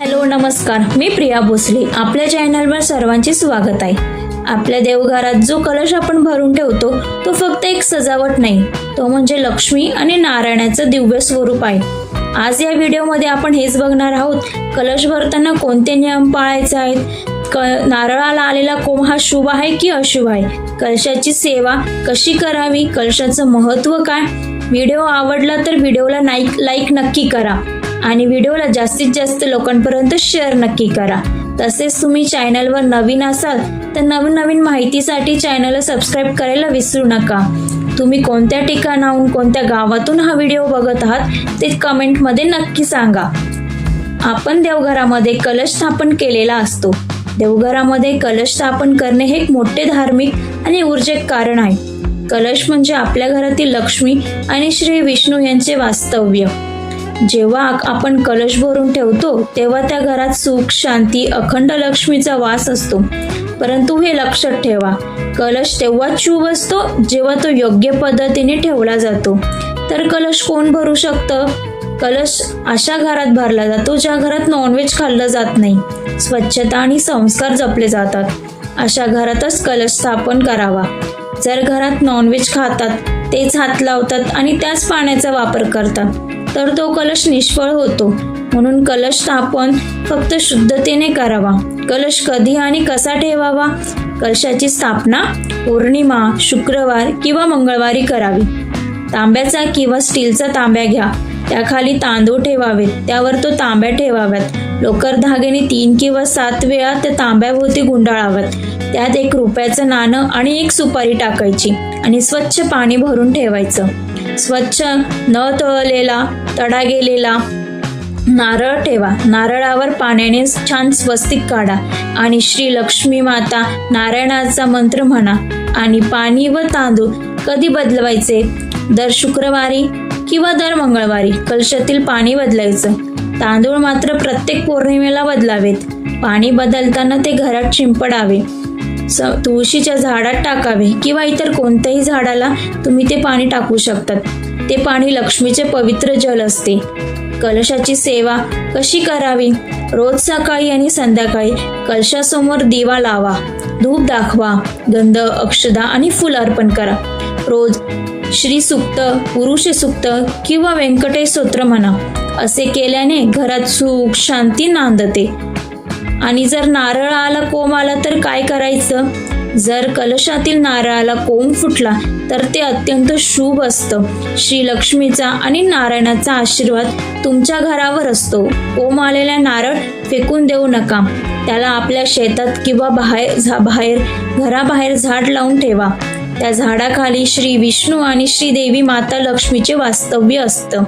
Hello नमस्कार. मी प्रिया भोसले. आपल्या चॅनलवर सर्वांचे स्वागत आहे. आपल्या देवघरात जो कलश आपण भरून ठेवतो तो फक्त एक सजावट नाही तो म्हणजे लक्ष्मी आणि नारायणाचं दिव्य स्वरूप आहे. आज या व्हिडिओमध्ये आपण हेच बघणार आहोत कलश भरताना कोणते नियम पाळायचे आहेत? क नारळाला आलेला कोंब हा शुभ आहे की अशुभ आहे? कलशाची सेवा कशी करावी? कलशाचं महत्त्व काय? व्हिडिओ आवडला तर व्हिडिओला लाईक लाईक नक्की करा. आणि व्हिडिओला जास्तीत जास्त लोकांपर्यंत शेअर नक्की करा. तसेच तुम्ही चॅनलवर नवीन असाल तर नवीन नवीन माहितीसाठी चॅनलला सबस्क्राईब करायला विसरू नका. तुम्ही कोणत्या ठिकाणाहून कोणत्या गावातून हा व्हिडिओ बघत आहात ते कमेंटमध्ये नक्की सांगा. आपण देवघरामध्ये कलश स्थापन केलेला असतो. देवघरामध्ये कलश स्थापन करणे हे एक मोठे धार्मिक आणि ऊर्जेक कारण आहे. कलश म्हणजे आपल्या घरातील लक्ष्मी आणि श्री विष्णू यांचे वास्तव्य. जेव्हा आपण कलश भरून ठेवतो तेव्हा त्या घरात सुख शांती अखंड लक्ष्मीचा वास असतो. परंतु हे लक्षात ठेवा कलश तेव्हा चूब असतो जेव्हा तो योग्य पद्धतीने ठेवला जातो. तर कलश कोण भरू शकतं? कलश अशा घरात भरला जातो ज्या घरात नॉनव्हेज खाल्लं जात नाही. स्वच्छता आणि संस्कार जपले जातात. अशा घरातच कलश स्थापन करावा. जर घरात नॉनव्हेज खातात तेच हात लावतात आणि त्याच पाण्याचा वापर करतात. तर तो कलश निष्फळ होतो. म्हणून कलश स्थापन फक्त शुद्धतेने करावा. कलश कधी आणि कसा ठेवावा? कलशाची स्थापना पौर्णिमा शुक्रवार किंवा मंगळवारी करावी. तांब्याचा किंवा स्टीलचा तांब्या घ्या. त्याखाली तांदूळ ठेवावेत त्यावर तो तांब्या ठेवाव्यात. लोकर धाग्याने तीन किंवा सात वेळा त्या तांब्याभोवती गुंडाळाव्यात त्यात एक रुपयाचं नाणं आणि एक सुपारी टाकायची आणि स्वच्छ पाणी भरून ठेवायचं. स्वच्छ न तळलेला तडा गेलेला नारळ ठेवा. नारळावर पाण्याने छान स्वस्तिक काढा आणि श्री लक्ष्मी माता नारायणाचा मंत्र म्हणा आणि पाणी व तांदूळ कधी बदलवायचे? दर शुक्रवारी किंवा दर मंगळवारी कलशातील पाणी बदलायचं. तांदूळ मात्र प्रत्येक पौर्णिमेला बदलावेत. पाणी बदलताना ते घरात शिंपडावे स तुळशीच्या झाडात टाकावे किंवा इतर कोणत्याही झाडाला तुम्ही ते पाणी टाकू शकतात. ते पाणी लक्ष्मीचे पवित्र जल असते. कलशाची सेवा कशी करावी? रोज सकाळी आणि संध्याकाळी कलशासमोर दिवा लावा धूप दाखवा गंध अक्षदा आणि फुल अर्पण करा. रोज श्री सुक्त पुरुष सुक्त किंवा व्यंकटेश स्तोत्र म्हणा असे केल्याने घरात सुख शांती नांदते. आणि जर नारळाला कोंब आला तर काय करायचं? जर कलशातील नारळाला कोंब फुटला तर ते अत्यंत शुभ असतं. श्री लक्ष्मीचा आणि नारायणाचा आशीर्वाद तुमच्या घरावर असतो. कोंब आलेला नारळ फेकून देऊ नका. त्याला आपल्या शेतात किंवा बाहेर झा बाहेर घराबाहेर झाड लावून ठेवा. त्या झाडाखाली श्री विष्णू आणि श्री देवी माता लक्ष्मीचे वास्तव्य असतं.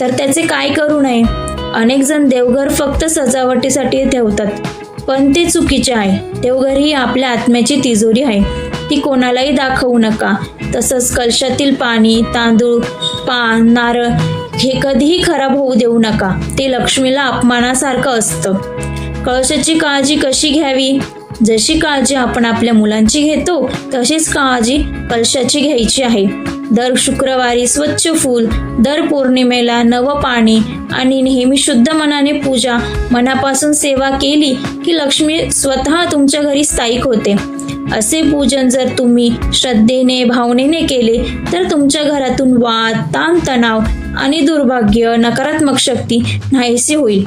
तर त्याचे काय करू नये? अनेक जण देवघर फक्त सजावटीसाठी ठेवतात. पण ते चुकीचे आहे. देवघर ही आपल्या आत्म्याची तिजोरी आहे. ती कोणालाही दाखवू नका. तसंच कलशातील पाणी तांदूळ पान नारळ हे कधीही खराब होऊ देऊ नका. ते लक्ष्मीला अपमानासारखं असतं. कळशाची काळजी कशी घ्यावी? जशी काळजी आपण आपल्या मुलांची घेतो तशीच काळजी कलशाची घ्यायची आहे. दर शुक्रवारी स्वच्छ फूल दर पौर्णिमेला नवं पाणी आणि नेहमी शुद्ध मनाने पूजा मनापासून सेवा केली की लक्ष्मी स्वतः तुमच्या घरी स्थायिक होते. असे पूजन जर तुम्ही श्रद्धेने भावनेने केले तर तुमच्या घरातून वाद ताण तणाव आणि दुर्भाग्य नकारात्मक शक्ती नाहीशी होईल.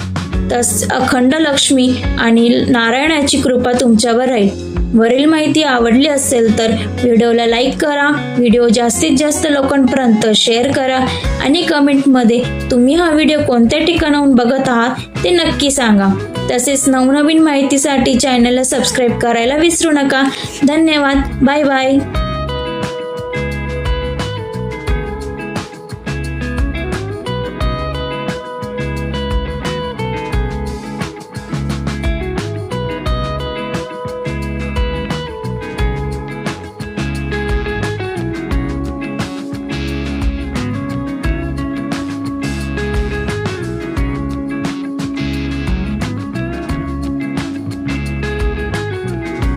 तस अखंड लक्ष्मी आणि नारायणाची कृपा तुमच्यावर राहील. वरील माहिती आवडली असेल तर व्हिडिओला लाईक करा व्हिडिओ जास्तीत जास्त लोकांपर्यंत शेअर करा आणि कमेंटमध्ये तुम्ही हा व्हिडिओ कोणत्या ठिकाणाहून बघत आहात ते नक्की सांगा. तसेच नवनवीन माहितीसाठी चॅनलला सबस्क्राईब करायला विसरू नका. धन्यवाद. Bye bye